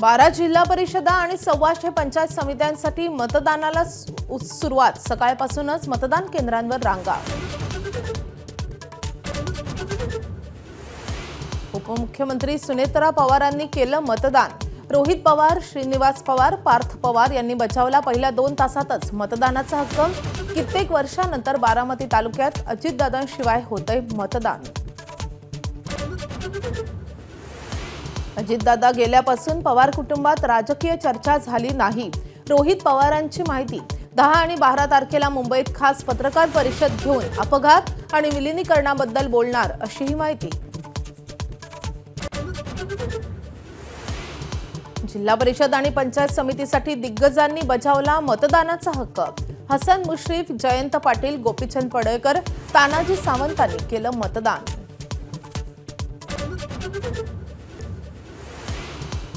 बारा जिल्हा परिषदा आणि सव्वाशे पंचायत समित्यांसाठी मतदानाला सुरुवात. सकाळपासूनच मतदान केंद्रांवर रांगा. उपमुख्यमंत्री सुनेत्रा पवारांनी केलं मतदान. रोहित पवार श्रीनिवास पवार पार्थ पवार यांनी बचावला पहिल्या दोन तासातच मतदानाचा हक्क. कित्येक वर्षानंतर बारामती तालुक्यात अजितदादांशिवाय होतंय मतदान. अजितदादा गेल्यापासून पवार कुटुंबात राजकीय चर्चा झाली नाही. रोहित पवारांची माहिती. दहा आणि बारा तारखेला मुंबईत खास पत्रकार परिषद घेऊन अपघात आणि विलिनीकरणाबद्दल बोलणार अशीही माहिती. जिल्हा परिषद आणि पंचायत समितीसाठी दिग्गजांनी बजावला मतदानाचा हक्क. हसन मुश्रीफ जयंत पाटील गोपीचंद पडळकर तानाजी सावंतांनी केलं मतदान.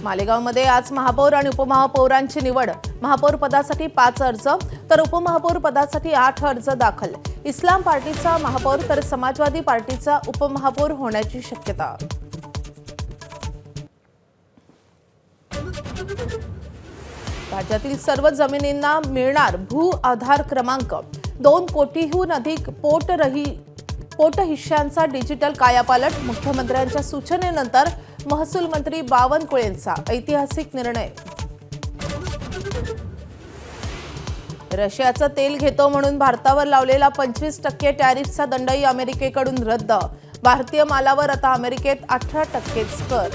मालेगावमध्ये आज महापौर आणि उपमहापौरांची निवड. महापौर पदासाठी पाच अर्ज तर उपमहापौर पदासाठी आठ अर्ज दाखल. इस्लाम पार्टीचा महापौर तर समाजवादी पार्टीचा उपमहापौर होण्याची शक्यता. राज्यातील सर्व जमिनींना मिळणार भू आधार क्रमांक. दोन कोटीहून अधिक पोटरही पोटहिश्यांचा डिजिटल कायापालट मुख्यमंत्र्यांच्या सूचनेनंतर महसूल मंत्री बावनकुळेंचा ऐतिहासिक निर्णय. रशियाचं तेल घेतो म्हणून भारतावर लावलेला पंचवीस टक्के टॅरिफचा दंडही अमेरिकेकडून रद्द. भारतीय मालावर आता अमेरिकेत अठरा टक्केच कर.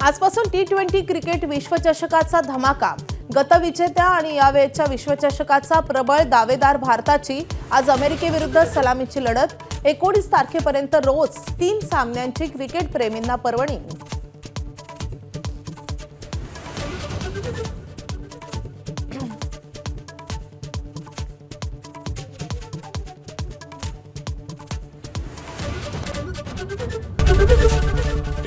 आजपासून टी ट्वेंटी क्रिकेट विश्वचषकाचा धमाका. गतविजेत्या आणि यावेळच्या विश्वचषकाचा प्रबळ दावेदार भारताची आज अमेरिकेविरुद्ध सलामीची लढत. एकोणीस तारखेपर्यंत रोज तीन सामन्यांची क्रिकेट प्रेमींना पर्वणी.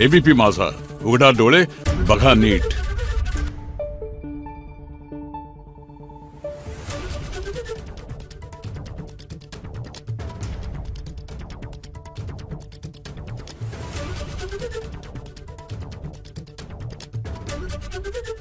एबीपी माझा. उघडा डोळे बघा नीट. Thank you.